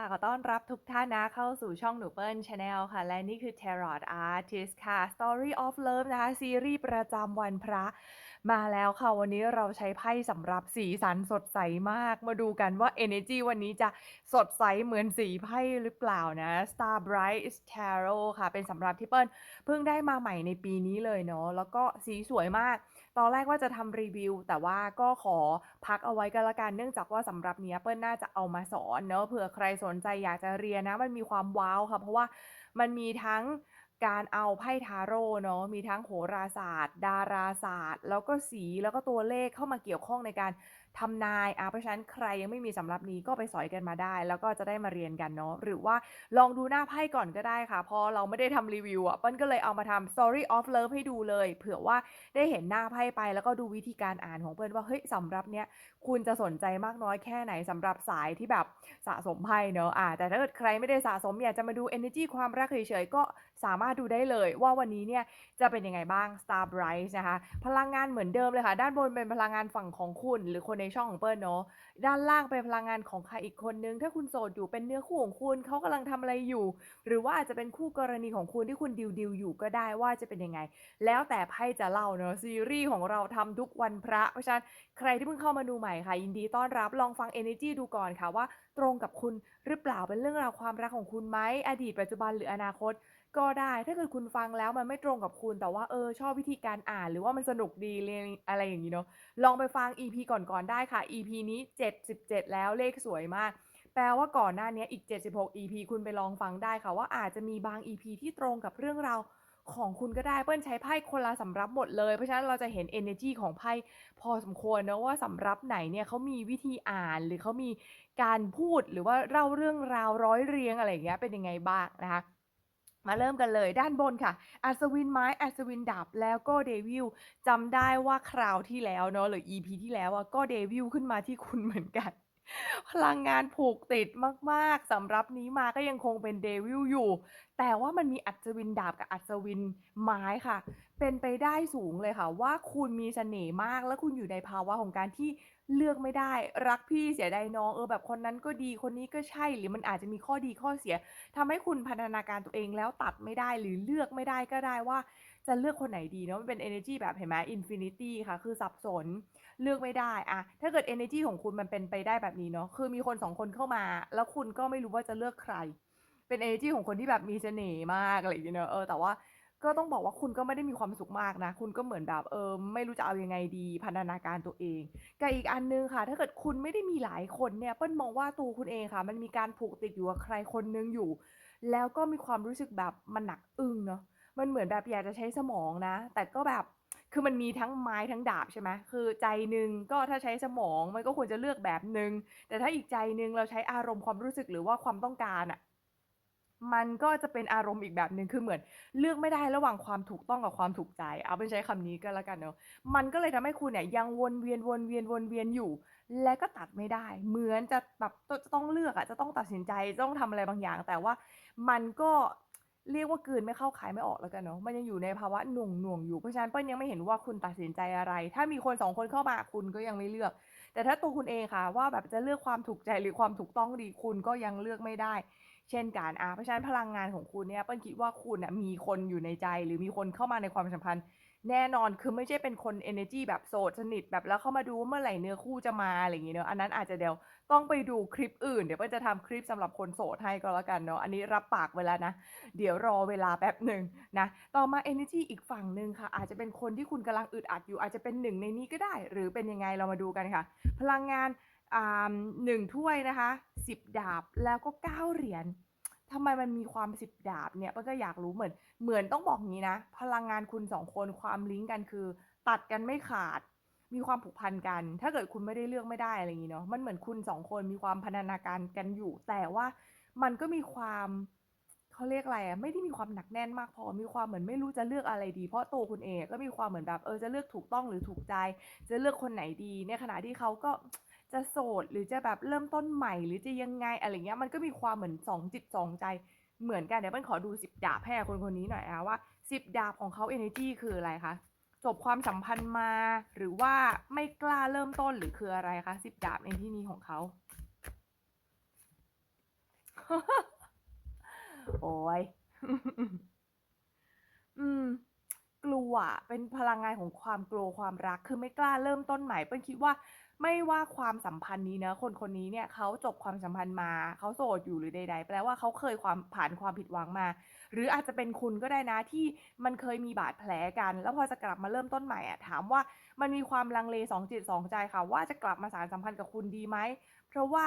ค่ะขอต้อนรับทุกท่านนะเข้าสู่ช่องหนูเปิ้ลชาแนลค่ะ และนี่คือ Tarot Artist ค่ะ Story of Love นะคะ ซีรีส์ประจำวันพระมาแล้วค่ะ วันนี้เราใช้ไพ่สำหรับสีสันสดใสมาก มาดูกันว่า Energy วันนี้จะสดใสเหมือนสีไพ่หรือเปล่านะ Star Bright Tarot ค่ะ เป็นสำหรับที่เปิ้ลเพิ่งได้มาใหม่ในปีนี้เลยเนาะแล้วก็สีสวยมาก ตอนแรกว่าจะทำรีวิว แต่ว่าก็ขอพักเอาไว้กันละกันเนื่องจากว่าสำหรับเนี้ยเปิ้ลน่าจะเอามาสอนเนอะเผื่อใครสนใจอยากจะเรียนนะ มันมีความว้าวค่ะ เพราะว่ามันมีทั้งการเอาไพ่ทาโร่เนาะมีทั้งโหราศาสตร์ ดาราศาสตร์ แล้วก็สีแล้วก็ตัวเลขเข้ามาเกี่ยวข้องในการ ทำนายอะเพราะฉะนั้นใครยังไม่มีสำรับนี้ก็ไปสอยกันมาได้ แล้วก็จะได้มาเรียนกันเนาะหรือว่าลองดูหน้าไพ่ก่อนก็ได้ค่ะ พอเราไม่ได้ทำรีวิวอะเปิ้ลก็เลยเอามาทำ story of love ให้ดูเลย เผื่อว่าได้เห็นหน้าไพ่ไป แล้วก็ดูวิธีการอ่านของเปิ้ลว่าเฮ้ยสำรับเนี้ยคุณจะสนใจมากน้อยแค่ไหนสำหรับสายที่แบบสะสมไพ่เนาะอะแต่ถ้าเกิดใครไม่ได้สะสมอยากจะมาดู energy ความรักเฉยๆก็ สามารถดูได้เลยว่าวันนี้เนี่ยจะเป็นยังไงบ้าง star bright นะคะ พลังงานเหมือนเดิมเลยค่ะ ด้านบนเป็นพลังงานฝั่งของคุณ หรือคนในช่องของเปิ้ลเนาะ ด้านล่างเป็นพลังงานของใครอีกคนนึง ถ้าคุณโสดอยู่เป็นเนื้อคู่ของคุณเขากำลังทำอะไรอยู่ หรือว่าอาจจะเป็นคู่กรณีของคุณที่คุณดิวดิวอยู่ก็ได้ว่าจะเป็นยังไง แล้วแต่ไพ่จะเล่าเนอะซีรีส์ของเราทำทุกวันพระ เพราะฉะนั้นใครที่เพิ่งเข้ามาดูใหม่ค่ะ ยินดีต้อนรับลองฟัง Energy ดูก่อนค่ะว่า ตรงกับคุณหรือเปล่าเป็นเรื่องราวความรักของคุณไหมอดีตปัจจุบันหรืออนาคต ก็ได้ถ้าเกิดคุณฟังแล้วมันไม่ตรงกับคุณแต่ว่าเออชอบวิธีการอ่าน หรือว่ามันสนุกดีเรียนอะไรอย่างนี้เนาะลองไปฟัง EP ก่อนๆได้ค่ะ EP นี้ 77 แล้วเลขสวยมาก แปลว่าก่อนหน้านี้อีก 76 EP คุณไปลองฟังได้ค่ะว่าอาจจะมีบาง EP ที่ตรงกับเรื่องราวของคุณก็ได้เปิ้ลใช้ไพ่คนละสำรับหมดเลยเพราะฉะนั้นเราจะเห็น energy ของไพ่พอสมควรนะว่าสำรับไหนเนี่ยเขามีวิธีอ่านหรือเขามีการพูดหรือว่าเล่าเรื่องราวร้อยเรียงอะไรอย่างเงี้ยเป็นยังไงบ้างนะคะ มาเริ่มกันเลยด้านบนค่ะ อัศวินไม้อัศวินดาบแล้วก็เดวิลจำได้ว่าคราวที่แล้วเนาะหรือ EP ที่แล้วอะก็เดวิลขึ้นมาที่คุณเหมือนกัน พลังงานผูกติดมากๆสำหรับนี้มาก็ยังคงเป็นเดวิลอยู่ แต่ว่ามันมีอัศวินดาบกับอัศวินไม้ค่ะ เป็นไปได้สูงเลยค่ะ ว่าคุณมีเสน่ห์มากและคุณอยู่ในภาวะของการที่ เลือกไม่ได้รักพี่เสียดายน้องเออแบบคนนั้นก็ดีคนนี้ก็ใช่หรือมันอาจจะมีข้อดีข้อเสียทำให้คุณพัฒนาการตัวเองแล้วตัดไม่ได้หรือเลือกไม่ได้ก็ได้ว่า จะเลือกคนไหนดีเนาะมันเป็น energy แบบเห็นไหม infinity ค่ะ คือสับสนเลือกไม่ได้อะถ้าเกิด energy ของคุณมันเป็นไปได้แบบนี้เนาะคือมีคนสองคนเข้ามา แล้วคุณก็ไม่รู้ว่าจะเลือกใคร เป็น energy ของคนที่แบบมีเสน่ห์มากอะไรอย่างเงี้ยเนอะเออแต่ว่า ก็ต้องบอกว่าคุณก็ไม่ได้มีความสุขมากนะ คุณก็เหมือนแบบเออไม่รู้จะเอายังไงดี พัฒนาการตัวเองกับอีกอันนึงค่ะ ถ้าเกิดคุณไม่ได้มีหลายคนเนี่ยเปิ้ลมองว่าตัวคุณเองค่ะ มันมีการผูกติดอยู่กับใครคนนึงอยู่ แล้วก็มีความรู้สึกแบบมันหนักอึ้งเนาะมันเหมือนแบบอยากจะใช้สมองนะ แต่ก็แบบคือมันมีทั้งไม้ทั้งดาบใช่ไหมคือใจหนึ่งก็ถ้าใช้สมองมันก็ควรจะเลือกแบบหนึ่งแต่ถ้าอีกใจหนึ่งเราใช้อารมณ์ความรู้สึกหรือว่าความต้องการอะ มันก็จะเป็นอารมณ์อีกแบบหนึ่งคือเหมือนเลือกไม่ได้ระหว่างความถูกต้องกับความถูกใจ เอาเป็นใช้คำนี้ก็แล้วกันเนาะมันก็เลยทำให้คุณเนี่ยยังวนเวียนวนเวียนวนเวียนอยู่ และก็ตัดไม่ได้ เหมือนจะแบบจะต้องเลือกอะจะต้องตัดสินใจจะต้องทำอะไรบางอย่าง แต่ว่ามันก็เรียกว่ากลืนไม่เข้าขายไม่ออกแล้วกันเนาะมันยังอยู่ในภาวะหน่วงหน่วงอยู่เพราะฉะนั้นเปิ้ลยังไม่เห็นว่าคุณตัดสินใจอะไร ถ้ามีคนสองคนเข้ามาคุณก็ยังไม่เลือก แต่ถ้าตัวคุณเองค่ะว่าแบบจะเลือกความถูกใจหรือความถูกต้องดีคุณก็ยังเลือกไม่ได้ เช่นกันอะเพราะฉะนั้นพลังงานของคุณเนี่ยเปิ้ลคิดว่าคุณอะมีคนอยู่ในใจหรือมีคนเข้ามาในความสัมพันธ์ แน่นอนคือไม่ใช่เป็นคน energy แบบโสดสนิทแบบแล้วเข้ามาดูว่าเมื่อไหร่เนื้อคู่จะมาอะไรอย่างเงี้ยเนอะอันนั้นอาจจะเดี๋ยวต้องไปดูคลิปอื่น เดี๋ยวเปิ้ลจะทำคลิปสำหรับคนโสดให้ก็แล้วกันเนาะอันนี้รับปากไว้แล้วนะ เดี๋ยวรอเวลาแป๊บหนึ่งนะต่อมา energy อีกฝั่งหนึ่งค่ะ อาจจะเป็นคนที่คุณกำลังอึดอัดอยู่ อาจจะเป็นหนึ่งในนี้ก็ได้ หรือเป็นยังไงเรามาดูกันค่ะ พลังงานหนึ่งถ้วยนะคะสิบดาบแล้วก็เก้าเหรียญ ทำไมมันมีความสิบดาบเนี่ยป้าก็อยากรู้เหมือน เหมือนต้องบอกงี้นะ พลังงานคุณสองคนความลิงก์กันคือ ตัดกันไม่ขาด มีความผูกพันกัน ถ้าเกิดคุณไม่ได้เลือกไม่ได้อะไรอย่างงี้เนาะมันเหมือนคุณสองคนมีความพันธนาการกันอยู่ แต่ว่ามันก็มีความเขาเรียกอะไรอะไม่ได้มีความหนักแน่นมากพอมีความเหมือนไม่รู้จะเลือกอะไรดี เพราะตัวคุณเองก็มีความเหมือนแบบเออจะเลือกถูกต้องหรือถูกใจ จะเลือกคนไหนดี ในขณะที่เขาก็ จะโสดหรือจะแบบเริ่มต้นใหม่หรือจะยังไงอะไรเงี้ยมันก็มีความเหมือนสองจิตสองใจเหมือนกันเดี๋ยวเปิ้ลขอดูสิบดาบให้คนคนนี้หน่อยนะว่าสิบดาบของเขา energy คืออะไรคะจบความสัมพันธ์มาหรือว่าไม่กล้าเริ่มต้นหรือคืออะไรคะสิบดาบในที่นี้ของเขา โอ๊ยอืม กลัวเป็นพลังงานของความกลัวความรัก คือไม่กล้าเริ่มต้นใหม่เปิ้ลคิดว่า ไม่ว่าความสัมพันธ์นี้เนะคนคนนี้เนี่ยเขาจบความสัมพันธ์มาเขาโสดอยู่หรือใด ๆ แปลว่าเขาเคยความผ่านความผิดหวังมา หรืออาจจะเป็นคุณก็ได้นะที่มันเคยมีบาดแผลกัน แล้วพอจะกลับมาเริ่มต้นใหม่อะถามว่ามันมีความลังเลสองจิตสองใจค่ะ ว่าจะกลับมาสานสัมพันธ์กับคุณดีไหมเพราะว่า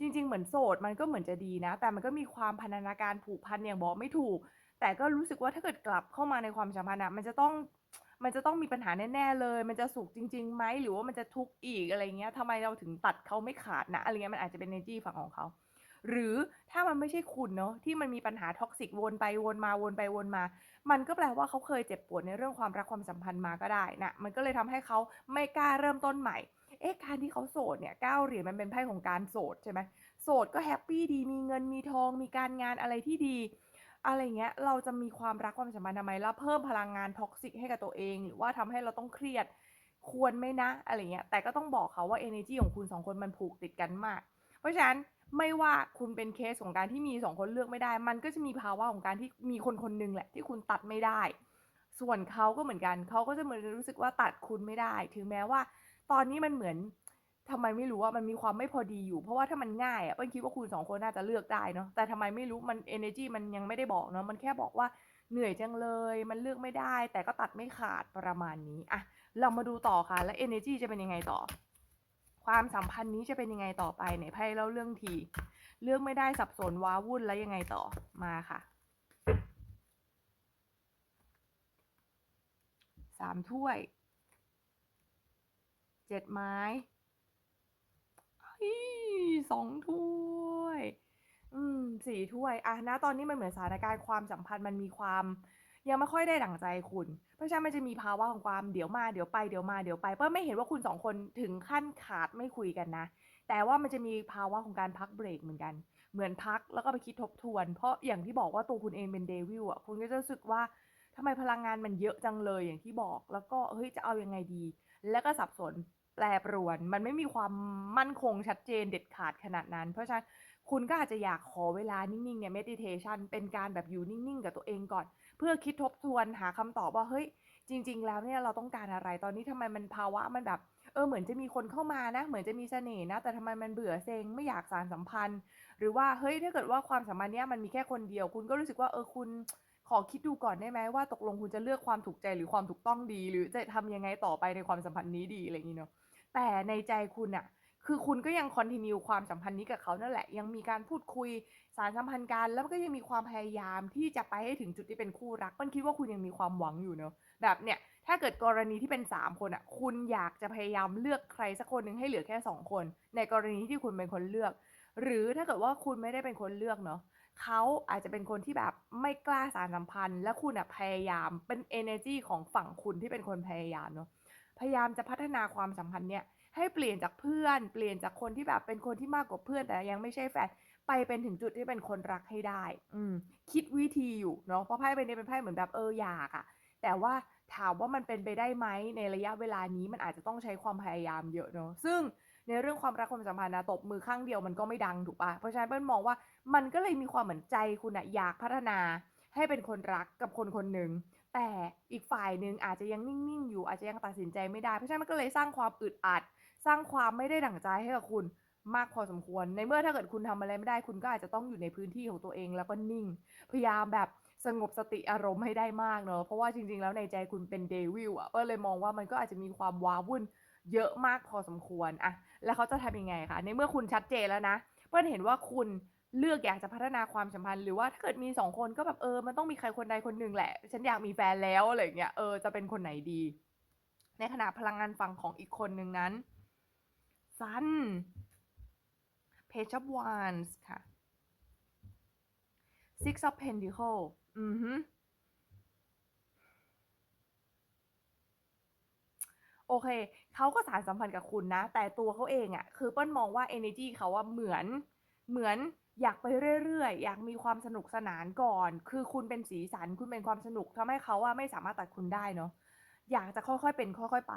จริง ๆ เหมือนโสดมันก็เหมือนจะดีนะ แต่มันก็มีความพันธนาการผูกพันอย่างบอกไม่ถูก แต่ก็รู้สึกว่าถ้าเกิดกลับเข้ามาในความสัมพันธ์อะมันจะต้อง มันจะต้องมีปัญหาแน่ๆเลย มันจะสุขจริงๆไหมหรือว่ามันจะทุกข์อีกอะไรเงี้ยทำไมเราถึงตัดเขาไม่ขาดนะอะไรเงี้ยมันอาจจะเป็นเอเนอร์จีฝั่งของเขาหรือถ้ามันไม่ใช่คุณเนาะที่มันมีปัญหา toxic วนไปวนมาวนไปวนมา มันก็แปลว่าเขาเคยเจ็บปวดในเรื่องความรักความสัมพันธ์มาก็ได้นะมันก็เลยทำให้เขาไม่กล้าเริ่มต้นใหม่เอ๊ะการที่เขาโสดเนี่ย9เหรียญมันเป็นไพ่ของการโสดใช่ไหมโสดก็แฮปปี้ดีมีเงินมีทองมีการงานอะไรที่ดี อะไรเงี้ยเราจะมีความรักความสัมพันธ์ทำไมแล้วเพิ่มพลังงาน toxic ให้กับตัวเอง หรือว่าทำให้เราต้องเครียดควรไหมนะอะไรเงี้ยแต่ก็ต้องบอกเขาว่าเอเนอร์จีของคุณ2คนมันผูกติดกันมาก เพราะฉะนั้นไม่ว่าคุณเป็นเคสของการที่มี2คนเลือกไม่ได้ มันก็จะมีภาวะของการที่มีคนคนหนึ่งแหละที่คุณตัดไม่ได้ ส่วนเขาก็เหมือนกันเขาก็จะเหมือนรู้สึกว่าตัดคุณไม่ได้ ถึงแม้ว่า ตอนนี้มันเหมือน ทำไมไม่รู้อะมันมีความไม่พอดีอยู่ เพราะว่าถ้ามันง่ายอะเปิ้ลคิดว่าคุณ2คนน่าจะเลือกได้เนาะแต่ทำไมไม่รู้มันเอเนจีมันยังไม่ได้บอกเนาะมันแค่บอกว่าเหนื่อยจังเลย มันเลือกไม่ได้ แต่ก็ตัดไม่ขาดประมาณนี้อะเรามาดูต่อค่ะแล้วเอเนจีจะเป็นยังไงต่อ ความสัมพันธ์นี้จะเป็นยังไงต่อไปไหนไพ่เล่าเรื่องทีเลือกไม่ได้สับสนว้าวุ่นแล้วยังไงต่อมาค่ะ3ถ้วย7ไม้ เฮ้ย2ถ้วย อืม4ถ้วยอะณตอนนี้มันเหมือนสถานการณ์ความสัมพันธ์มันมีความ ยังไม่ค่อยได้ดั่งใจคุณ เพราะฉะนั้นมันจะมีภาวะของความเดี๋ยวมาเดี๋ยวไปเดี๋ยวมาเดี๋ยวไปเปิ้ลไม่เห็นว่าคุณ2คนถึงขั้นขาดไม่คุยกันนะ แต่ว่ามันจะมีภาวะของการพักเบรกเหมือนกัน เหมือนพักแล้วก็ไปคิดทบทวน เพราะอย่างที่บอกว่าตัวคุณเองเป็น Devil อะคุณก็จะรู้สึกว่าทำไมพลังงานมันเยอะจังเลยอย่างที่บอก แล้วก็เฮ้ยจะเอายังไงดี แล้วก็สับสน แปรปรวน มันไม่มีความมั่นคงชัดเจนเด็ดขาดขนาดนั้น เพราะฉะนั้นคุณก็อาจจะอยากขอเวลานิ่งๆเนี่ย meditation เป็นการแบบอยู่นิ่งๆ กับตัวเองก่อน เพื่อคิดทบทวนหาคำตอบว่าเฮ้ยจริง ๆ แล้วเนี่ยเราต้องการอะไรตอนนี้ทำไมมันภาวะมันแบบเออเหมือนจะมีคนเข้ามานะ เหมือนจะมีเสน่ห์นะ แต่ทำไมมันเบื่อเซ็งไม่อยากสานสัมพันธ์ หรือว่าเฮ้ยถ้าเกิดว่าความสัมพันธ์เนี้ยมันมีแค่คนเดียว คุณก็รู้สึกว่าเออคุณขอคิดดูก่อนได้ไหมว่าตกลงคุณจะเลือกความถูกใจหรือความถูกต้องดี หรือจะทำยังไงต่อไปในความสัมพันธ์นี้ดีอะไรอย่างงี้เนาะ แต่ในใจคุณน่ะคือคุณก็ยังคอนทิเนิวความสัมพันธ์นี้กับเขานั่นแหละ ยังมีการพูดคุยสานสัมพันธ์กัน แล้วก็ยังมีความพยายามที่จะไปให้ถึงจุดที่เป็นคู่รักเปิ้ลคิดว่าคุณยังมีความหวังอยู่เนาะแบบเนี่ยถ้าเกิดกรณีที่เป็น 3 คนอะคุณอยากจะพยายามเลือกใครสักคนหนึ่งให้เหลือแค่ 2 คน ในกรณีที่คุณเป็นคนเลือก หรือถ้าเกิดว่าคุณไม่ได้เป็นคนเลือกเนาะเขาอาจจะเป็นคนที่แบบไม่กล้าสานสัมพันธ์ และคุณน่ะพยายามเป็นเอเนอร์จีของฝั่งคุณที่เป็นคนพยายามเนาะ พยายามจะพัฒนาความสัมพันธ์เนี่ยให้เปลี่ยนจากเพื่อน เปลี่ยนจากคนที่แบบเป็นคนที่มากกว่าเพื่อน แต่ยังไม่ใช่แฟนไปเป็นถึงจุดที่เป็นคนรักให้ได้ อืม คิดวิธีอยู่เนาะเพราะไพ่ใบนี้เป็นไพ่เหมือนแบบเอออยากอะแต่ว่าถามว่ามันเป็นไปได้ไหมในระยะเวลานี้มันอาจจะต้องใช้ความพยายามเยอะเนาะซึ่งในเรื่องความรักความสัมพันธ์นะตบมือข้างเดียวมันก็ไม่ดังถูกปล่าเพราะฉะนั้นเปิ้ลมองว่ามันก็เลยมีความเหมือนใจคุณน่ะอยากพัฒนาให้เป็นคนรักกับคนคนหนึ่ง แต่อีกฝ่ายหนึ่งอาจจะยังนิ่งๆอยู่อาจจะยังตัดสินใจไม่ได้ เพราะฉะนั้นมันก็เลยสร้างความอึดอัด สร้างความไม่ได้ดั่งใจให้กับคุณมากพอสมควร ในเมื่อถ้าเกิดคุณทำอะไรไม่ได้ คุณก็อาจจะต้องอยู่ในพื้นที่ของตัวเองแล้วก็นิ่ง พยายามแบบสงบสติอารมณ์ให้ได้มากเนาะเพราะว่าจริงๆ แล้วในใจคุณเป็น Devil อะก็เลยมองว่ามันก็อาจจะมีความว้าวุ่นเยอะมากพอสมควรอะแล้วเขาจะทำยังไงคะ ในเมื่อคุณชัดเจนแล้วนะ เปิ้ลเห็นว่าคุณ เลือกอยากจะพัฒนาความสัมพันธ์หรือว่าถ้าเกิดมี2คนก็แบบเออมันต้องมีใครคนใดคนหนึ่งแหละ ฉันอยากมีแฟนแล้วอะไรเงี้ยเออจะเป็นคนไหนดี ในขณะพลังงานฝั่งของอีกคนหนึ่งนั้น Sun Page of Wands ค่ะ Six of Pentacles อือฮึโอเค เขาก็สานสัมพันธ์กับคุณนะ แต่ตัวเขาเองอะคือเปิ้ลมองว่าเอเนอร์จีเขาอะเหมือน เหมือน อยากไปเรื่อยๆ อยากมีความสนุกสนานก่อน คือคุณเป็นสีสัน คุณเป็นความสนุกทำให้เขาอะไม่สามารถตัดคุณได้เนาะ อยากจะค่อยๆ เป็นค่อยๆ ไป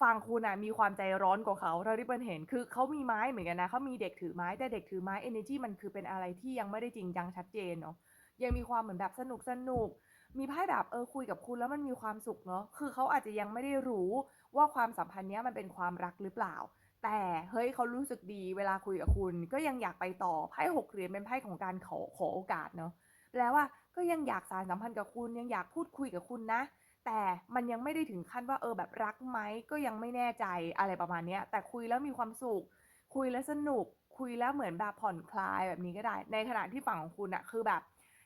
ฝั่งคุณน่ะมีความใจร้อนกว่าเขาเท่าที่เปิ้ลเห็น คือเขามีไม้เหมือนกันนะ เขามีเด็กถือไม้ แต่เด็กถือไม้เอเนอร์จีมันคือเป็นอะไรที่ยังไม่ได้จริงจังชัดเจนเนาะ ยังมีความเหมือนแบบสนุกๆมีไพ่แบบเออคุยกับคุณแล้วมันมีความสุขเนาะ คือเขาอาจจะยังไม่ได้รู้ว่าความสัมพันธ์เนี้ยมันเป็นความรักหรือเปล่า แต่เฮ้ยเขารู้สึกดีเวลาคุยกับคุณ ก็ยังอยากไปต่อไพ่หกเหรียญเป็นไพ่ของการขอขอโอกาสเนาะแปลว่าก็ยังอยากสานสัมพันธ์กับคุณยังอยากพูดคุยกับคุณนะ แต่มันยังไม่ได้ถึงขั้นว่าเออแบบรักไหมก็ยังไม่แน่ใจอะไรประมาณนี้แต่คุยแล้วมีความสุข คุยแล้วสนุก คุยแล้วเหมือนแบบผ่อนคลายแบบนี้ก็ได้ ในขณะที่ฝั่งของคุณอะคือแบบ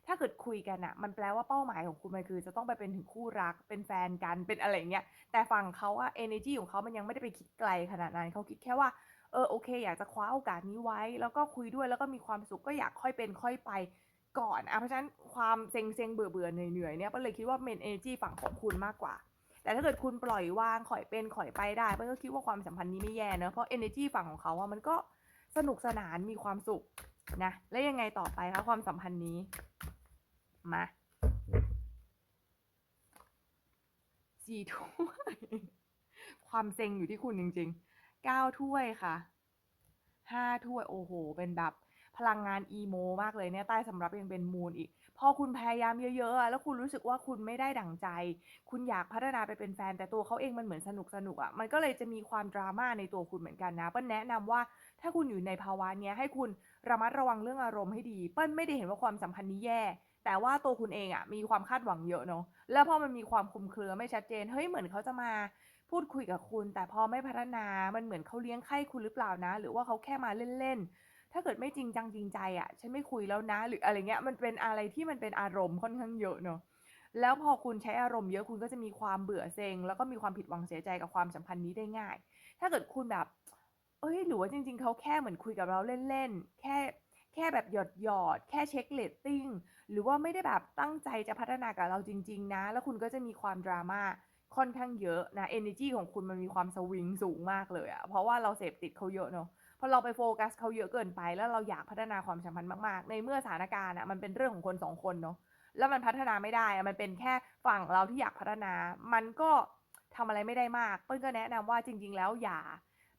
ถ้าเกิดคุยกันอะมันแปลว่าเป้าหมายของคุณมันคือ จะต้องไปเป็นถึงคู่รักเป็นแฟนกันเป็นอะไรเงี้ยแต่ฝั่งเขาอะ energy ของเขามันยังไม่ได้ไปคิดไกลขนาดนั้นเขาคิดแค่ว่าเออโอเค อยากจะคว้าโอกาสนี้ไว้ แล้วก็คุยด้วยแล้วก็มีความสุขก็อยากค่อยเป็นค่อยไปก่อนอะเพราะฉะนั้นความเซ็งๆเบื่อๆเหนื่อยๆเนี่ยก็เลยคิดว่า main energy ฝั่งของคุณมากกว่า แต่ถ้าเกิดคุณปล่อยวางข่อยเป็นข่อยไปได้เป้ก็คิดว่าความสัมพันธ์นี้ไม่แย่เนอะเพราะ energy ฝั่งของเขาอะมันก็สนุกสนานมีความสุขนะแล้วยังไงต่อไปคะความสัมพันธ์นี้ มาสี่ถ้วย ความเซ็งอยู่ที่คุณจริงๆเก้าถ้วยค่ะห้าถ้วย โอ้โฮเป็นแบบพลังงานอีโมมากเลยเนี่ยใต้สำรับยังเป็นมูนอีก พอคุณพยายามเยอะๆ แล้วคุณรู้สึกว่าคุณไม่ได้ดั่งใจ คุณอยากพัฒนาไปเป็นแฟน แต่ตัวเขาเองมันเหมือนสนุกๆอะมันก็เลยจะมีความ drama ในตัวคุณเหมือนกันนะ เปิ้ลแนะนำว่าถ้าคุณอยู่ในภาวะเนี้ยให้คุณระมัดระวังเรื่องอารมณ์ให้ดี เปิ้ลไม่ได้เห็นว่าความสัมพันธ์นี้แย่ แต่ว่าตัวคุณเองอะมีความคาดหวังเยอะเนาะแล้วพอมันมีความคลุมเครือไม่ชัดเจนเฮ้ยเหมือนเขาจะมาพูดคุยกับคุณ แต่พอไม่พัฒนามันเหมือนเขาเลี้ยงไข้คุณหรือเปล่านะ หรือว่าเขาแค่มาเล่นๆถ้าเกิดไม่จริงจังจริงใจอะฉันไม่คุยแล้วนะ หรืออะไรเงี้ยมันเป็นอะไรที่มันเป็นอารมณ์ค่อนข้างเยอะเนาะแล้วพอคุณใช้อารมณ์เยอะคุณก็จะมีความเบื่อเซ็งแล้วก็มีความผิดหวังเสียใจกับความสัมพันธ์นี้ได้ง่าย ถ้าเกิดคุณแบบเฮ้ยหรือว่าจริง ๆเขาแค่เหมือนคุยกับเราเล่นๆแค่แค่แบบหยอดๆแค่เช็กเรตติง หรือว่าไม่ได้แบบตั้งใจจะพัฒนากับเราจริง ๆ นะ แล้วคุณก็จะมีความ drama ค่อนข้างเยอะนะเอเนอร์จีของคุณมันมีความสวิงสูงมากเลยอะเพราะว่าเราเสพติดเขาเยอะเนาะพอเราไปโฟกัสเขาเยอะเกินไป แล้วเราอยากพัฒนาความสัมพันธ์มากๆ ในเมื่อสถานการณ์อะมันเป็นเรื่องของคน2คนเนาะแล้วมันพัฒนาไม่ได้อะมันเป็นแค่ฝั่งเราที่อยากพัฒนา มันก็ทำอะไรไม่ได้มาก เปิ้ลก็แนะนำว่าจริง ๆ แล้วอย่า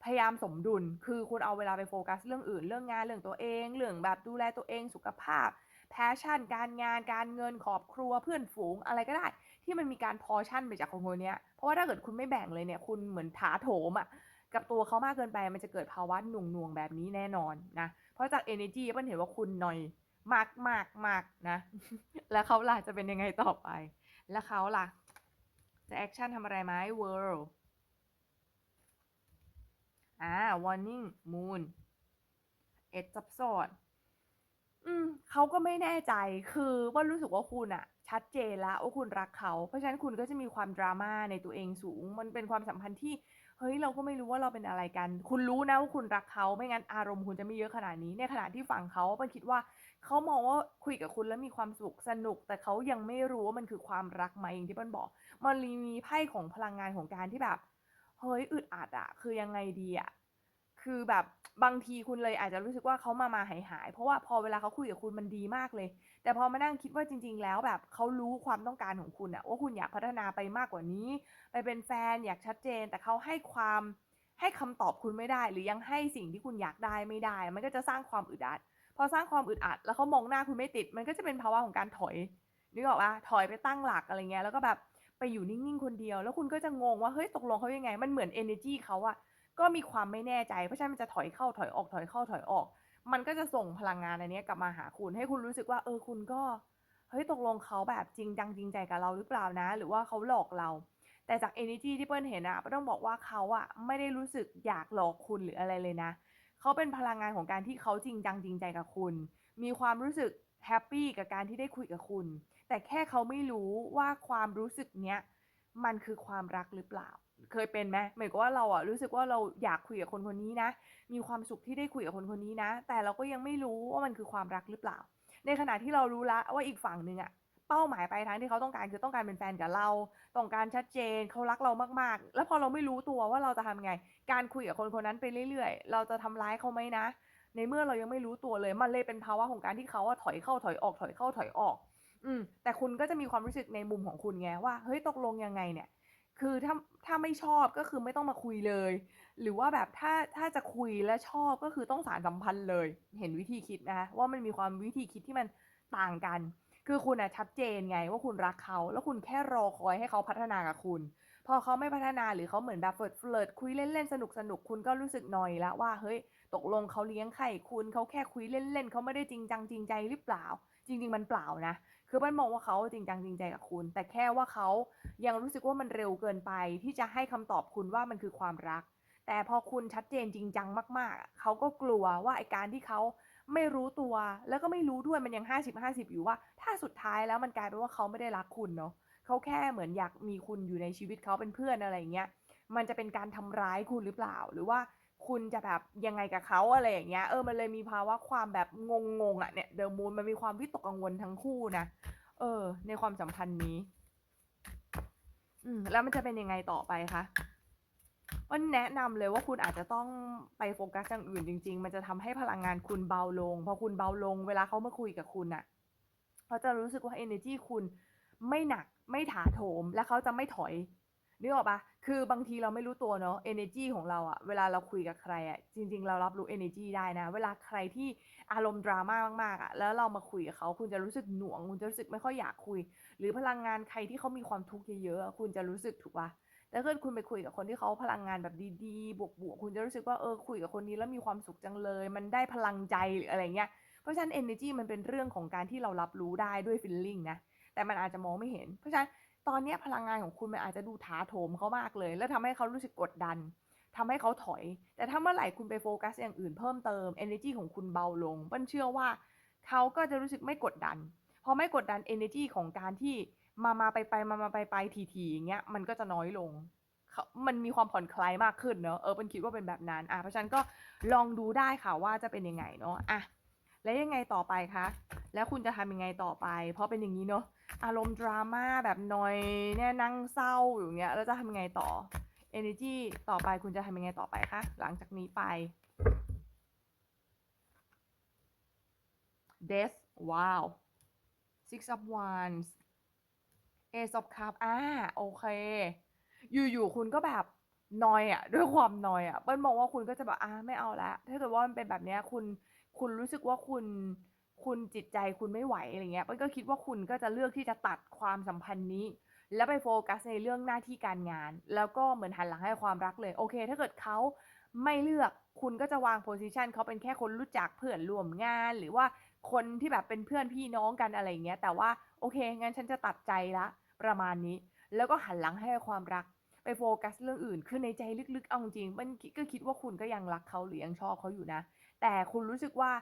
พยายามสมดุล คือคุณเอาเวลาไปโฟกัสเรื่องอื่น เรื่องงาน เรื่องตัวเอง เรื่องแบบดูแลตัวเอง สุขภาพ passion การงานการเงินครอบครัวเพื่อนฝูงอะไรก็ได้ ที่มันมีการ portion ไปจากคนคนเนี้ยเพราะว่าถ้าเกิดคุณไม่แบ่งเลยเนี่ย คุณเหมือนถาโถมอะกับตัวเขามากเกินไปมันจะเกิดภาวะหน่วงๆแบบนี้แน่นอนนะเพราะจากเอเนอร์จีเปิ้ลเห็นว่าคุณหน่อยมากๆๆนะ แล้วเขาล่ะจะเป็นยังไงต่อไป แล้วเขาล่ะ จะแอกชันทำอะไรไหม World อ่า Warning Moon Eight of Swords อื ม เขาก็ไม่แน่ใจ คือเปิ้ลรู้สึกว่าคุณน่ะชัดเจนแล้วว่าคุณรักเขา เพราะฉะนั้นคุณก็จะมีความ drama ในตัวเองสูง มันเป็นความสัมพันธ์ที่ เฮ้ย เราก็ไม่รู้ว่าเราเป็นอะไรกัน คุณรู้นะว่าคุณรักเขา ไม่งั้นอารมณ์คุณจะไม่เยอะขนาดนี้ ในขณะที่ฝั่งเขาเปิ้ลคิดว่าเขามองว่าคุยกับคุณแล้วมีความสุขสนุก แต่เขายังไม่รู้ว่ามันคือความรักไหมอย่างที่เปิ้ลบอก มันมีไพ่ของพลังงานของการที่แบบ เฮ้ยอึดอัดอะคือยังไงดีอะ คือแบบบางทีคุณเลยอาจจะรู้สึกว่าเขามาๆหายๆเพราะว่าพอเวลาเขาคุยกับคุณมันดีมากเลย แต่พอมานั่งคิดว่าจริง ๆ แล้วแบบเขารู้ความต้องการของคุณน่ะว่าคุณอยากพัฒนาไปมากกว่านี้ ไปเป็นแฟนอยากชัดเจน แต่เขาให้ความให้คำตอบคุณไม่ได้ หรือยังให้สิ่งที่คุณอยากได้ไม่ได้ มันก็จะสร้างความอึดอัด พอสร้างความอึดอัด แล้วเขามองหน้าคุณไม่ติด มันก็จะเป็นภาวะของการถอยนึกออกปล่า?ถอยไปตั้งหลักอะไรเงี้ยแล้วก็แบบไปอยู่นิ่งๆคนเดียว แล้วคุณก็จะงงว่าเฮ้ยตกลงเขายังไง?มันเหมือนเอเนอร์จีเขาอะ ก็มีความไม่แน่ใจ เพราะฉะนั้นมันจะถอยเข้าถอยออกถอยเข้าถอยออก มันก็จะส่งพลังงานอันนี้กลับมาหาคุณให้คุณรู้สึกว่า เออคุณก็เฮ้ยตกลงเขาแบบจริงจังจริงใจกับเราหรือเปล่านะ หรือว่าเขาหลอกเรา แต่จากเอเนจีที่เปิ้ลเห็นอะเปิ้ลต้องบอกว่าเขาอะไม่ได้รู้สึกอยากหลอกคุณหรืออะไรเลยนะเขาเป็นพลังงานของการที่เขาจริงจังจริงใจกับคุณ มีความรู้สึกแฮปปี้กับการที่ได้คุยกับคุณ แต่แค่เขาไม่รู้ว่าความรู้สึกเนี้ยมันคือความรักหรือเปล่า เคยเป็นไหม?หมือนกับว่าเราอะรู้สึกว่าเราอยากคุยกับคนคนนี้นะ มีความสุขที่ได้คุยกับคนคนนี้นะ แต่เราก็ยังไม่รู้ว่ามันคือความรักหรือเปล่า ในขณะที่เรารู้แล้วว่าอีกฝั่งหนึ่งอะเป้าหมายปลายทางที่เขาต้องการคือต้องการเป็นแฟนกับเรา ต้องการชัดเจนเขารักเรามากๆ แล้วพอเราไม่รู้ตัวว่าเราจะทำยังไง การคุยกับคนคนนั้นไปเรื่อยๆ เราจะทำร้ายเขาไหมนะ ในเมื่อเรายังไม่รู้ตัวเลย มันเลยเป็นภาวะของการที่เขาอะถอยเข้าถอยออกถอยเข้าถอยออก อืมแต่คุณก็จะมีความรู้สึกในมุมของคุณไงว่า เฮ้ยตกลงยังไงเนี่ย คือถ้า ถ้าไม่ชอบก็คือไม่ต้องมาคุยเลย หรือว่าแบบถ้าถ้าจะคุยและชอบก็คือต้องสานสัมพันธ์เลย เห็นวิธีคิดนะคะว่ามันมีความวิธีคิดที่มันต่างกัน คือคุณอะชัดเจนไงว่าคุณรักเขา แล้วคุณแค่รอคอยให้เขาพัฒนากับคุณ พอเขาไม่พัฒนาหรือเขาเหมือนแบบเฟิร์ดเฟิร์ดคุยเล่นๆสนุกสนุกคุณก็รู้สึกหน่อยแล้วว่าเฮ้ยตกลงเขาเลี้ยงไข่คุณเขาแค่คุยเล่นๆเขาไม่ได้จริงจังจริงใจหรือเปล่า จริง ๆ มันเปล่านะ คือปันมองว่าเขาจริงจังจริงใจกับคุณ แต่แค่ว่าเขายังรู้สึกว่ามันเร็วเกินไป ที่จะให้คำตอบคุณว่ามันคือความรัก แต่พอคุณชัดเจนจริงจังมาก ๆ เขาก็กลัวว่าไอการที่เขาไม่รู้ตัว แล้วก็ไม่รู้ด้วยมันยัง 50-50 อยู่ว่า ถ้าสุดท้ายแล้วมันกลายเป็นว่าเขาไม่ได้รักคุณเนาะเขาแค่เหมือนอยากมีคุณอยู่ในชีวิตเขาเป็นเพื่อนอะไรเงี้ย มันจะเป็นการทำร้ายคุณหรือเปล่า หรือว่า คุณจะแบบยังไงกับเขาอะไรอย่างเงี้ยเออมันเลยมีภาวะความแบบงงๆอะเนี่ยเดอะมูนมันมีความวิตกกังวลทั้งคู่นะเออ ในความสัมพันธ์นี้ อืม แล้วมันจะเป็นยังไงต่อไปคะวันแนะนำเลยว่าคุณอาจจะต้องไปโฟกัสอย่างอื่นจริง ๆ มันจะทำให้พลังงานคุณเบาลงพอคุณเบาลง เวลาเขามาคุยกับคุณอะเขาจะรู้สึกว่า energy คุณไม่หนักไม่ถาโถม และเขาจะไม่ถอย นึกออกปะคือบางทีเราไม่รู้ตัวเนาะ energy ของเราอะเวลาเราคุยกับใครอะจริง ๆ เรารับรู้ energy ได้นะ เวลาใครที่อารมณ์ดราม่ามากๆอะแล้วเรามาคุยกับเขาคุณจะรู้สึกหน่วง คุณจะรู้สึกไม่ค่อยอยากคุย หรือพลังงานใครที่เขามีความทุกข์เยอะๆคุณจะรู้สึกถูกปะแต่ถ้าเกิดคุณไปคุยกับคนที่เขาพลังงานแบบดีๆ บวกๆ คุณจะรู้สึกว่าเออคุยกับคนนี้แล้วมีความสุขจังเลย มันได้พลังใจหรืออะไรเงี้ย เพราะฉะนั้น energy มันเป็นเรื่องของการที่เรารับรู้ได้ด้วย feeling นะ แต่มันอาจจะมองไม่เห็น เพราะฉะนั้น ตอนนี้พลังงานของคุณมันอาจจะดูถาโถมเขามากเลย แล้วทำให้เขารู้สึกกดดันทำให้เขาถอย แต่ถ้าเมื่อไหร่คุณไปโฟกัสอย่างอื่นเพิ่มเติม energy ของคุณเบาลงเปิ้ลเชื่อว่าเขาก็จะรู้สึกไม่กดดัน พอไม่กดดัน energy ของการที่มามาไปไปมามาไปไปทีทีอย่างเงี้ยมันก็จะน้อยลงเขามันมีความผ่อนคลายมากขึ้นเนอะเออเป็นคิดว่าเป็นแบบนั้นอะเพราะฉะนั้นก็ลองดูได้ค่ะว่าจะเป็นยังไงเนาะอะ แล้วยังไงต่อไปคะ แล้วคุณจะทำยังไงต่อไป เพราะเป็นอย่างนี้เนาะ อารมณ์ดราม่าแบบนอยเนี่ยนั่งเศร้าอยู่เงี้ย แล้วจะทำยังไงต่อ energy ต่อไปคุณจะทำยังไงต่อไปคะ หลังจากนี้ไป death ว้าว six of wands ace of cups อ่าโอเค อยู่ๆคุณก็แบบนอยอะด้วยความนอยอะเปิ้ลมองว่าคุณก็จะแบบอ่าไม่เอาละถ้าเกิดว่ามันเป็นแบบเนี้ยคุณ คุณรู้สึกว่าคุณคุณจิตใจคุณไม่ไหวอะไรเงี้ยเปิ้ลก็คิดว่าคุณก็จะเลือกที่จะตัดความสัมพันธ์นี้ แล้วไปโฟกัสในเรื่องหน้าที่การงาน แล้วก็เหมือนหันหลังให้ความรักเลย โอเค ถ้าเกิดเขาไม่เลือกคุณก็จะวางโพสิชันเขาเป็นแค่คนรู้จักเพื่อนร่วมงาน หรือว่าคนที่แบบเป็นเพื่อนพี่น้องกันอะไรเงี้ยแต่ว่าโอเคงั้นฉันจะตัดใจละประมาณนี้ แล้วก็หันหลังให้ความรัก ไปโฟกัสเรื่องอื่นคือในใจลึกๆเอาจริงมันก็คิดว่าคุณก็ยังรักเขาหรือยังชอบเขาอยู่นะ แต่คุณรู้สึกว่า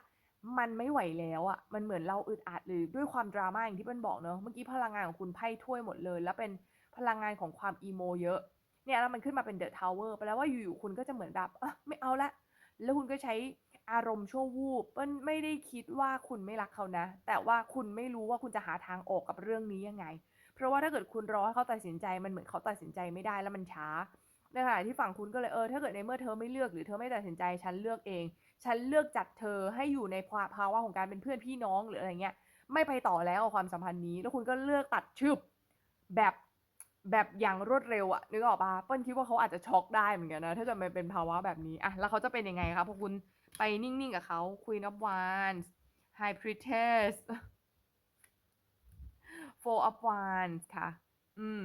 มันไม่ไหวแล้วอะ่ะ มันเหมือนเราอึดอัดหรือด้วยความดราม่าอย่างที่เปิ้ลบอกเนอะเมื่อกี้พลังงานของคุณไพ่ถ้วยหมดเลย แล้วเป็นพลังงานของความอีโมเยอะ เนี่ยแล้วมันขึ้นมาเป็นเดอะทาวเวอร์แปลว่าอยู่ๆคุณก็จะเหมือนแบบไม่เอาละ แล้วคุณก็ใช้อารมณ์ชั่ววูบเปิ้ลไม่ได้คิดว่าคุณไม่รักเขานะ แต่ว่าคุณไม่รู้ว่าคุณจะหาทางออกกับเรื่องนี้ยังไง เพราะว่าถ้าเกิดคุณรอให้เขาตัดสินใจมันเหมือนเขาตัดสินใจไม่ได้แล้วมันช้าในขณะที่ฝั่งคุณก็เลยเออถ้าเกิดในเมื่อเธอไม่เลือกหรือเธอไม่ตัดสินใจฉันเลือกเอง ฉันเลือกจัดเธอให้อยู่ในภาวะของการเป็นเพื่อนพี่น้องหรืออะไรเงี้ย ไม่ไปต่อแล้วความสัมพันธ์นี้ แล้วคุณก็เลือกตัดชึบแบบแบบอย่างรวดเร็วอะนึกออกปะเปิ้ลคิดว่าเขาอาจจะช็อกได้เหมือนกันนะ ถ้าเกิดมันเป็นภาวะแบบนี้อะแล้วเขาจะเป็นยังไงคะพอคุณไปนิ่งๆกับเขา Queen of Wands High Priestess Four of Wands ค่ะ อืม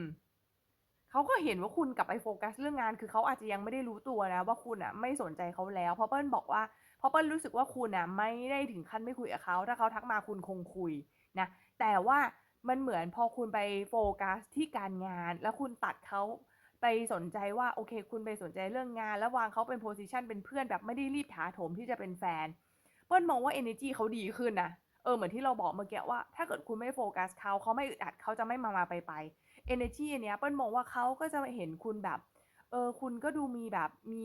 เขาก็เห็นว่าคุณกลับไปโฟกัสเรื่องงาน คือเขาอาจจะยังไม่ได้รู้ตัวนะว่าคุณอะไม่สนใจเขาแล้วเพราะเปิ้ลบอกว่าเพราะเปิ้ลรู้สึกว่าคุณอะไม่ได้ถึงขั้นไม่คุยกับเขาถ้าเขาทักมาคุณคงคุยนะแต่ว่ามันเหมือนพอคุณไปโฟกัสที่การงาน แล้วคุณตัดเขาไปสนใจว่าโอเค คุณไปสนใจเรื่องงาน แล้ววางเขาเป็นโพสิชันเป็นเพื่อนแบบไม่ได้รีบถาโถมที่จะเป็นแฟนเปิ้ลมองว่า energy เขาดีขึ้นนะเออเหมือนที่เราบอกเมื่อกี้ว่า ถ้าเกิดคุณไม่โฟกัสเขาเขาไม่อึดอัดเขาจะไม่มามาไปไป energy อันเนี้ยเปิ้ลมองว่าเขาก็จะเห็นคุณแบบเออคุณก็ดูมีแบบมี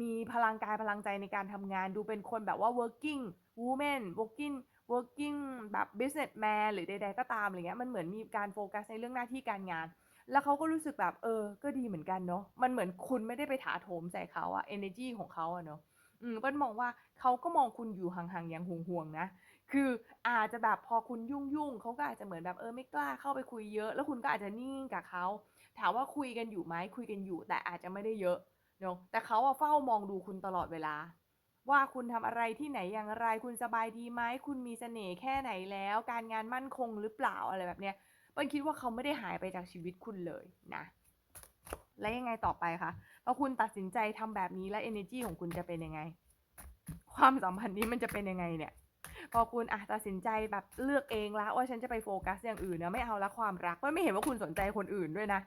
มีพลังกายพลังใจในการทำงานดูเป็นคนแบบว่า working woman working working แบบ businessman หรือใดๆก็ตามอะไรเงี้ยมันเหมือนมีการโฟกัสในเรื่องหน้าที่การงาน แล้วเขาก็รู้สึกแบบเออ ก็ดีเหมือนกันเนาะมันเหมือนคุณไม่ได้ไปถาโถมใส่เขาอะ energy ของเขาอะเนาะอืมเปิ้ลมองว่าเขาก็มองคุณอยู่ห่างๆอย่างห่วงๆนะ คืออาจจะแบบพอคุณยุ่งๆเขาก็อาจจะเหมือนแบบเออไม่กล้าเข้าไปคุยเยอะ แล้วคุณก็อาจจะนิ่งกับเขาถามว่าคุยกันอยู่ไหมคุยกันอยู่ แต่อาจจะไม่ได้เยอะเนาะแต่เขาอะเฝ้ามองดูคุณตลอดเวลา ว่าคุณทำอะไรที่ไหนอย่างไร คุณสบายดีไหมคุณมีเสน่ห์แค่ไหนแล้ว การงานมั่นคงหรือเปล่าอะไรแบบเนี้ยเปิ้ลคิดว่าเขาไม่ได้หายไปจากชีวิตคุณเลยนะและยังไงต่อไปคะพอคุณตัดสินใจทำแบบนี้แล้ว energy ของคุณจะเป็นยังไง ความสัมพันธ์นี้มันจะเป็นยังไงเนี่ย พอคุณอะตัดสินใจแบบเลือกเองละว่าฉันจะไปโฟกัสอย่างอื่นนะไม่เอาละความรักก็ไม่เห็นว่าคุณสนใจคนอื่นด้วยนะ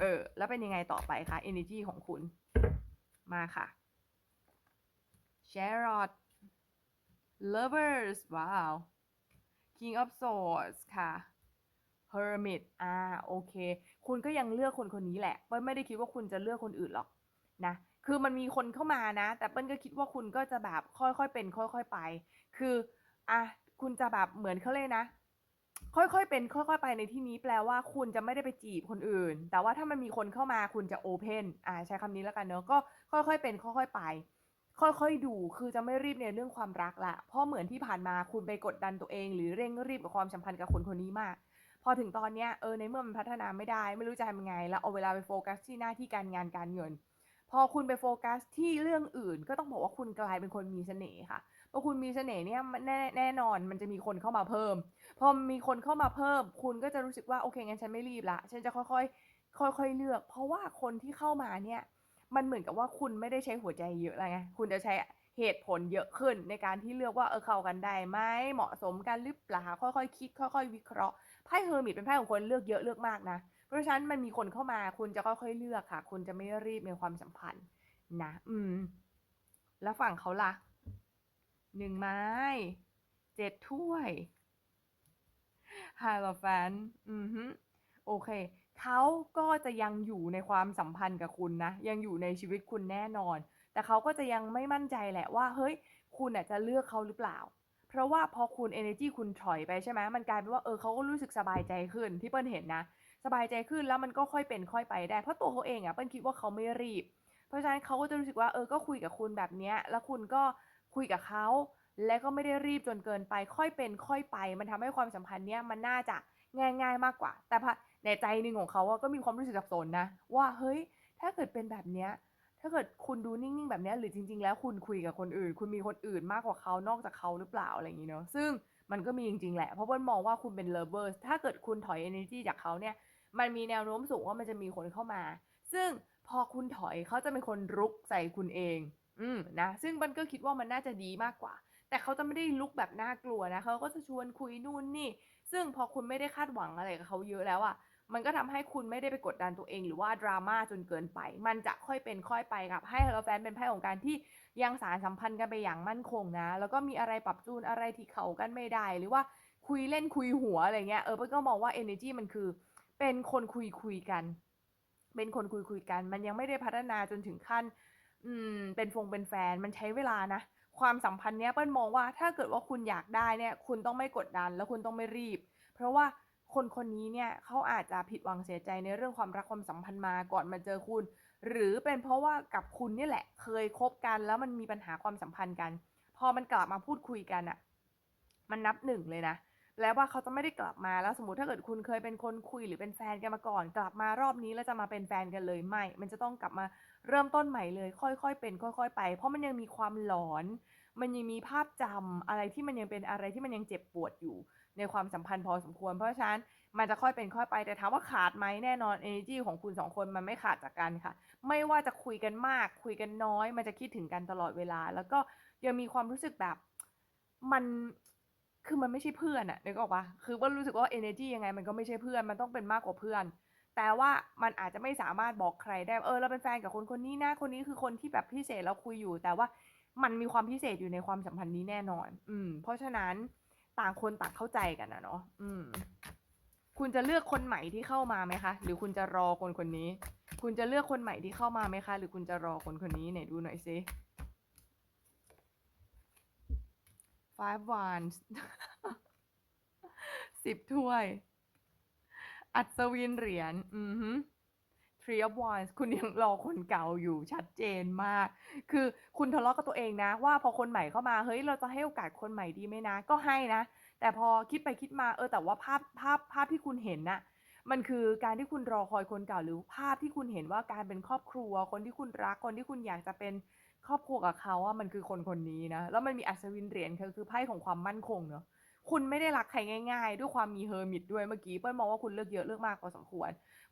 เออแล้วเป็นยังไงต่อไปคะ energy ของคุณมาค่ะ Charlotte lovers ว้าว king of swords ค่ะ hermit อ่าโอเค คุณก็ยังเลือกคนคนนี้แหละเปิ้ลไม่ได้คิดว่าคุณจะเลือกคนอื่นหรอกนะคือมันมีคนเข้ามานะ แต่เปิ้ลก็คิดว่าคุณก็จะแบบค่อยๆเป็น ค่อย ๆไป คือ อะคุณจะแบบเหมือนเขาเลยนะ ค่อยๆเป็น ค่อยๆไปในที่นี้แปลว่าคุณจะไม่ได้ไปจีบคนอื่น แต่ว่าถ้ามันมีคนเข้ามาคุณจะโอเพนอ่าใช้คำนี้แล้วกันเนอะก็ค่อยๆเป็น ค่อยๆไป ค่อยๆดูคือจะไม่รีบในเรื่องความรักละเพราะเหมือนที่ผ่านมาคุณไปกดดันตัวเอง หรือเร่งรีบกับความสัมพันธ์กับคนคนนี้มาก พอถึงตอนเนี้ยเออในเมื่อมันพัฒนาไม่ได้ ไม่รู้จะทำยังไง แล้วเอาเวลาไปโฟกัสที่หน้าที่การงานการเงินพอคุณไปโฟกัสที่เรื่องอื่น ก็ต้องบอกว่าคุณกลายเป็นคนมีเสน่ห์ค่ะ พอคุณมีเสน่ห์เนี่ยแน่แน่นอนมันจะมีคนเข้ามาเพิ่ม พอมีคนเข้ามาเพิ่ม คุณก็จะรู้สึกว่าโอเคงั้นฉันไม่รีบละฉันจะค่อยๆค่อยๆเลือก เพราะว่าคนที่เข้ามาเนี่ยมันเหมือนกับว่าคุณไม่ได้ใช้หัวใจเยอะไงคุณจะใช้เหตุผลเยอะขึ้นในการที่เลือกว่าเออเข้ากันได้ไหมเหมาะสมกันหรือเปล่าค่อยๆคิด ค่อยๆ วิเคราะห์ไพ่เฮอร์มิตเป็นไพ่ของคนเลือกเยอะเลือกมากนะเพราะฉะนั้นมันมีคนเข้ามาคุณจะค่อยๆเลือกค่ะ คุณจะไม่รีบในความสัมพันธ์นะ อืม แล้วฝั่งเขาล่ะ หนึ่งไม้เจ็ดถ้วยฮาโลแฟนอือฮึโอเค เขาก็จะยังอยู่ในความสัมพันธ์กับคุณนะ ยังอยู่ในชีวิตคุณแน่นอน แต่เขาก็จะยังไม่มั่นใจแหละว่าเฮ้ย คุณอะจะเลือกเขาหรือเปล่า เพราะว่าพอคุณ energy คุณถอยไปใช่ไหมมันกลายเป็นว่าเออเขาก็รู้สึกสบายใจขึ้นที่เปิ้ลเห็นนะ สบายใจขึ้นแล้วมันก็ค่อยเป็นค่อยไปได้ เพราะตัวเขาเองอะเปิ้ลคิดว่าเขาไม่รีบ เพราะฉะนั้นเขาก็จะรู้สึกว่าเออก็คุยกับคุณแบบเนี้ยแล้วคุณก็ คุยกับเขาและก็ไม่ได้รีบจนเกินไป ค่อยเป็นค่อยไป มันทำให้ความสัมพันธ์เนี้ยมันน่าจะง่ายๆมากกว่า แต่ในใจหนึ่งของเขาก็มีความรู้สึกสับสนนะ ว่าเฮ้ย ถ้าเกิดเป็นแบบเนี้ยถ้าเกิดคุณดูนิ่งๆแบบเนี้ยหรือจริง ๆ แล้วคุณคุยกับคนอื่น คุณมีคนอื่นมากกว่าเขานอกจากเขาหรือเปล่าอะไรอย่างนี้เนาะซึ่งมันก็มีจริงๆแหละเพราะว่ามันมองว่าคุณเป็น lovers ถ้าเกิดคุณถอย energy จากเขาเนี่ย มันมีแนวโน้มสูงว่ามันจะมีคนเข้ามา ซึ่งพอคุณถอยเขาจะเป็นคนรุกใส่คุณเอง อืมนะซึ่งมันก็คิดว่ามันน่าจะดีมากกว่า แต่เขาจะไม่ได้ลุกแบบน่ากลัวนะเขาก็จะชวนคุยนู่นนี่ ซึ่งพอคุณไม่ได้คาดหวังอะไรกับเขาเยอะแล้วอะมันก็ทำให้คุณไม่ได้ไปกดดันตัวเองหรือว่าดราม่าจนเกินไป มันจะค่อยเป็นค่อยไปครับให้เร์แฟนเป็นไพ่ของการที่ยังสารสัมพันธ์กันไปอย่างมั่นคงนะ แล้วก็มีอะไรปรับจูนอะไรที่เขากันไม่ได้ หรือว่าคุยเล่นคุยหัวอะไรเงี้ยเออเปิ้ลก็มองว่า energy มันคือ เป็นคนคุยคุยกัน เป็นคนคุยคุยกัน มันยังไม่ได้พัฒนาจนถึงขั้น อืม เป็นฟงเป็นแฟนมันใช้เวลานะ ความสัมพันธ์เนี้ยเปิ้ลมองว่าถ้าเกิดว่าคุณอยากได้เนี่ย คุณต้องไม่กดดันแล้วคุณต้องไม่รีบ เพราะว่าคนคนนี้เนี่ยเขาอาจจะผิดหวังเสียใจในเรื่องความรักความสัมพันธ์มาก่อนมาเจอคุณ หรือเป็นเพราะว่ากับคุณเนี่ยแหละ เคยคบกันแล้วมันมีปัญหาความสัมพันธ์กัน พอมันกลับมาพูดคุยกันอะมันนับหนึ่งเลยนะแล้วว่าเขาจะไม่ได้กลับมาแล้วสมมติถ้าเกิดคุณเคยเป็นคนคุยหรือเป็นแฟนกันมาก่อน กลับมารอบนี้แล้วจะมาเป็นแฟนกันเลยไม่ มันจะต้องกลับมา เริ่มต้นใหม่เลย ค่อยๆเป็น ค่อย ๆ ไป เพราะมันยังมีความหลอน มันยังมีภาพจำอะไรที่มันยังเป็นอะไรที่มันยังเจ็บปวดอยู่ในความสัมพันธ์พอสมควร เพราะฉะนั้นมันจะค่อยเป็นค่อยไป แต่ถามว่าขาดไหมแน่นอน energy ของคุณสองคนมันไม่ขาดจากกันค่ะ ไม่ว่าจะคุยกันมาก คุยกันน้อย มันจะคิดถึงกันตลอดเวลา แล้วก็ยังมีความรู้สึกแบบมันคือมันไม่ใช่เพื่อนอะนึกออกปะคือว่ารู้สึกว่า energy ยังไงมันก็ไม่ใช่เพื่อน มันต้องเป็นมากกว่าเพื่อน แต่ว่ามันอาจจะไม่สามารถบอกใครได้เออเราเป็นแฟนกับคนคนนี้นะคนนี้คือคนที่แบบพิเศษเราคุยอยู่ แต่ว่ามันมีความพิเศษอยู่ในความสัมพันธ์นี้แน่นอน อืม เพราะฉะนั้นต่างคนต่างเข้าใจกันนะเนาะอืม คุณจะเลือกคนใหม่ที่เข้ามาไหมคะ หรือคุณจะรอคนคนนี้ คุณจะเลือกคนใหม่ที่เข้ามาไหมคะ หรือคุณจะรอคนคนนี้ไหนดูหน่อยสิ five wands สิบถ้วย อัศวินเหรียญ อือฮึ Three of Wands คุณยังรอคนเก่าอยู่ชัดเจนมาก คือคุณทะเลาะกับตัวเองนะ ว่าพอคนใหม่เข้ามา เฮ้ย เราจะให้โอกาสคนใหม่ดีไหมนะ ก็ให้นะ แต่พอคิดไปคิดมาเออแต่ว่าภาพภาพภาพที่คุณเห็นน่ะมันคือการที่คุณรอคอยคนเก่าหรือภาพที่คุณเห็นว่าการเป็นครอบครัว คนที่คุณรักคนที่คุณอยากจะเป็นครอบครัวกับเขาอะมันคือคนคนนี้นะแล้วมันมีอัศวินเหรียญคือคือไพ่ของความมั่นคงเนาะ คุณไม่ได้รักใครง่าย ๆ ด้วยความมี Hermit ด้วยเมื่อกี้เปิ้ลมองว่าคุณเลือกเยอะเลือกมากพอสมควร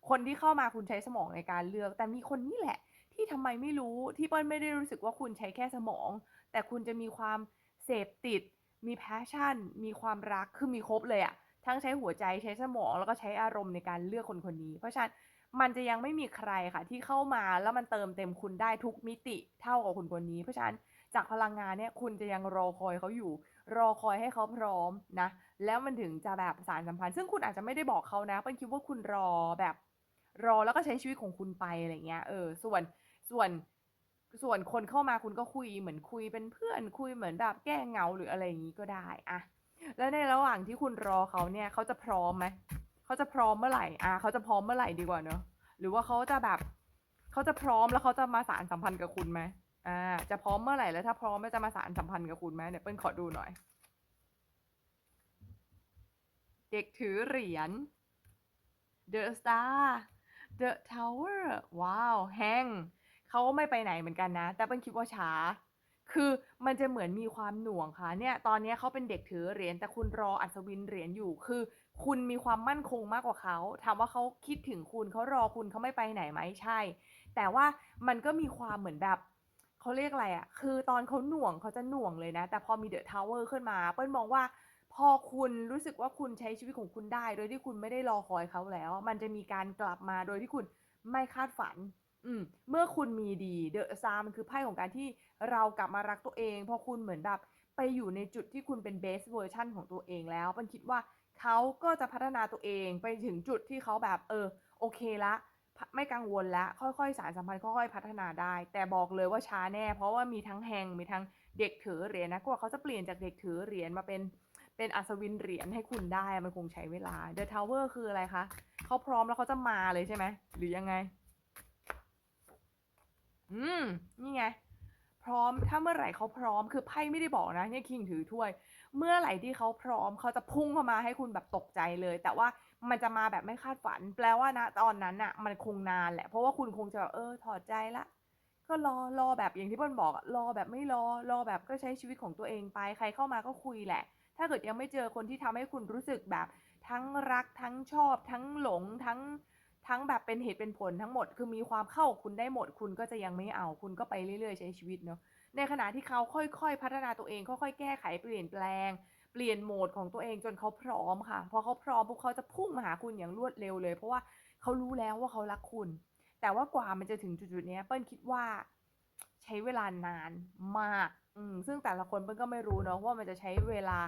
คนที่เข้ามาคุณใช้สมองในการเลือก แต่มีคนนี้แหละ ที่ทำไมไม่รู้ที่เปิ้ลไม่ได้รู้สึกว่าคุณใช้แค่สมอง แต่คุณจะมีความเสพติด มี passion มีความรักคือมีครบเลยอะทั้งใช้หัวใจใช้สมองแล้วก็ใช้อารมณ์ในการเลือกคนคนนี้ เพราะฉะนั้นมันจะยังไม่มีใครค่ะที่เข้ามาแล้วมันเติมเต็มคุณได้ทุกมิติเท่ากับคนคนนี้ เพราะฉะนั้นจากพลังงานเนี่ยคุณจะยังรอคอยเขาอยู่ รอคอยให้เขาพร้อมนะ แล้วมันถึงจะแบบสานสัมพันธ์ ซึ่งคุณอาจจะไม่ได้บอกเขานะเปิ้ลคิดว่าคุณรอแบบ รอแล้วก็ใช้ชีวิตของคุณไปอะไรเงี้ย เออ ส่วนส่วนส่วนคนเข้ามาคุณก็คุยเหมือนคุยเป็นเพื่อนคุยเหมือนแบบแก้เหงาหรืออะไรอย่างงี้ก็ได้อะแล้วในระหว่างที่คุณรอเขาเนี่ยเขาจะพร้อมไหมเขาจะพร้อมเมื่อไหร่อะเขาจะพร้อมเมื่อไหร่ดีกว่าเนอะหรือว่าเขาจะแบบเขาจะพร้อมแล้วเขาจะมาสานสัมพันธ์กับคุณไหม อ่า จะพร้อมเมื่อไหร่แล้วถ้าพร้อมจะมาสานสัมพันธ์กับคุณไหมเนี่ยเปิ้ลขอดูหน่อย เด็กถือเหรียญ The Star The Tower ว้าวแฮงเขาไม่ไปไหนเหมือนกันนะ แต่เปิ้ลคิดว่าช้า คือมันจะเหมือนมีความหน่วงค่ะ เนี่ย ตอนนี้เขาเป็นเด็กถือเหรียญแต่คุณรออัศวินเหรียญอยู่ คือ คุณมีความมั่นคงมากกว่าเขาถามว่าเขาคิดถึงคุณเขารอคุณเขาไม่ไปไหนไหมใช่ แต่ว่ามันก็มีความเหมือนแบบ เขาเรียกอะไรอะคือตอนเขาหน่วงเขาจะหน่วงเลยนะ แต่พอมีเดอะทาวเวอร์ขึ้นมา เปิ้ลมองว่าพอคุณรู้สึกว่าคุณใช้ชีวิตของคุณได้ โดยที่คุณไม่ได้รอคอยเขาแล้ว มันจะมีการกลับมาโดยที่คุณไม่คาดฝัน อืม เมื่อคุณมีดีเดอะซามันคือไพ่ของการที่เรากลับมารักตัวเอง พอคุณเหมือนแบบไปอยู่ในจุดที่คุณเป็นเบสเวอร์ชันของตัวเองแล้วมันคิดว่าเขาก็จะพัฒนาตัวเองไปถึงจุดที่เขาแบบเออโอเคละ ไม่กังวลแล้วค่อยๆ สารสัมพันธ์ค่อยๆ พัฒนาได้ แต่บอกเลยว่าช้าแน่ เพราะว่ามีทั้งแฮงมีทั้งเด็กถือเหรียญนะกว่าเขาจะเปลี่ยนจากเด็กถือเหรียญมาเป็นเป็นอัศวินเหรียญให้คุณได้มันคงใช้เวลา The Tower คืออะไรคะเขาพร้อมแล้วเขาจะมาเลยใช่ไหมหรือยังไง อืม นี่ไง พร้อมถ้าเมื่อไหร่เขาพร้อมคือไพ่ไม่ได้บอกนะเนี่ยคิงถือถ้วย เมื่อไหร่ที่เขาพร้อมเขาจะพุ่งเข้ามาให้คุณแบบตกใจเลย แต่ว่า มันจะมาแบบไม่คาดฝัน แปลว่านะตอนนั้นน่ะมันคงนานแหละ เพราะว่าคุณคงจะแบบเออถอดใจละ ก็รอรอแบบอย่างที่เปิ้ลบอกรอแบบไม่รอรอแบบก็ใช้ชีวิตของตัวเองไป ใครเข้ามาก็คุยแหละ ถ้าเกิดยังไม่เจอคนที่ทำให้คุณรู้สึกแบบ ทั้งรักทั้งชอบ ทั้งหลงทั้งทั้งแบบเป็นเหตุเป็นผลทั้งหมด คือมีความเข้าคุณได้หมด คุณก็จะยังไม่เอา คุณก็ไปเรื่อยๆ ใช้ชีวิตเนาะในขณะที่เขาค่อยๆ พัฒนาตัวเองค่อยๆ แก้ไขเปลี่ยนแปลง เปลี่ยนโหมดของตัวเองจนเขาพร้อมค่ะ พอเขาพร้อมปุ๊บเขาจะพุ่งมาหาคุณอย่างรวดเร็วเลย เพราะว่าเขารู้แล้วว่าเขารักคุณ แต่ว่ากว่ามันจะถึงจุดๆนี้เปิ้ลคิดว่าใช้เวลานานมากอืมซึ่งแต่ละคนเปิ้ลก็ไม่รู้เนาะว่ามันจะใช้เวลา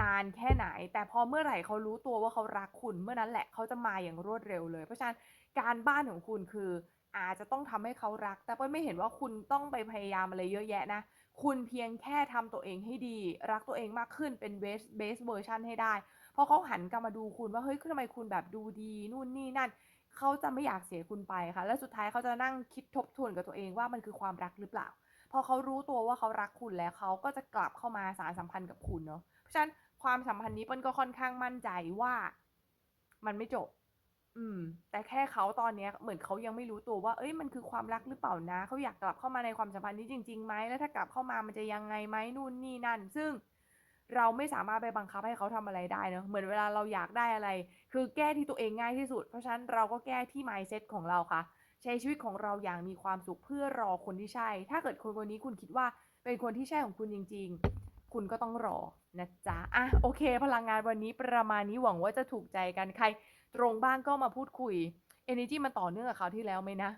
นานแค่ไหน แต่พอเมื่อไหร่เขารู้ตัวว่าเขารักคุณเมื่อนั้นแหละเขาจะมาอย่างรวดเร็วเลย เพราะฉะนั้นการบ้านของคุณคืออาจจะต้องทำให้เขารัก แต่เปิ้ลไม่เห็นว่าคุณต้องไปพยายามอะไรเยอะแยะนะ คุณเพียงแค่ทำตัวเองให้ดี รักตัวเองมากขึ้นเป็นเบสเบสเวอร์ชันให้ได้ เพอเขาหันกลับมาดูคุณว่าเฮ้ยทำไมคุณแบบดูดีนู่นนี่นั่นเขาจะไม่อยากเสียคุณไปค่ะ และสุดท้ายเขาจะนั่งคิดทบทวนกับตัวเองว่ามันคือความรักหรือเปล่า พอเขารู้ตัวว่าเขารักคุณแล้วเขาก็จะกลับเข้ามาสานสัมพันธ์กับคุณเนาะ เพราะฉะนั้นความสัมพันธ์นี้เปิ้ลก็ค่อนข้างมั่นใจว่า มันไม่จบ อืม แต่แค่เขาตอนเนี้ยเหมือนเขายังไม่รู้ตัวว่า เอ้ยมันคือความรักหรือเปล่านะเขาอยากกลับเข้ามาในความสัมพันธ์นี้จริงๆไหมแล้วถ้ากลับเข้ามามันจะยังไงไหมนู่นนี่นั่น ซึ่งเราไม่สามารถไปบังคับให้เขาทำอะไรได้เนอะเหมือนเวลาเราอยากได้อะไร คือแก้ที่ตัวเองง่ายที่สุด เพราะฉะนั้นเราก็แก้ที่ mindset ของเราค่ะ ใช้ชีวิตของเราอย่างมีความสุขเพื่อรอคนที่ใช่ ถ้าเกิดคนคนนี้คุณคิดว่าเป็นคนที่ใช่ของคุณจริง ๆ คุณก็ต้องรอนะจ๊ะอะโอเค พลังงานวันนี้ประมาณนี้หวังว่าจะถูกใจกันใคร ตรงบ้างก็มาพูดคุย energy มันต่อเนื่องกับเขาที่แล้วไหมนะ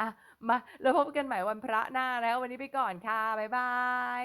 อะ มาแล้วพบกันใหม่วันพระหน้าแล้ววันนี้ไปก่อนค่ะ บ๊ายบาย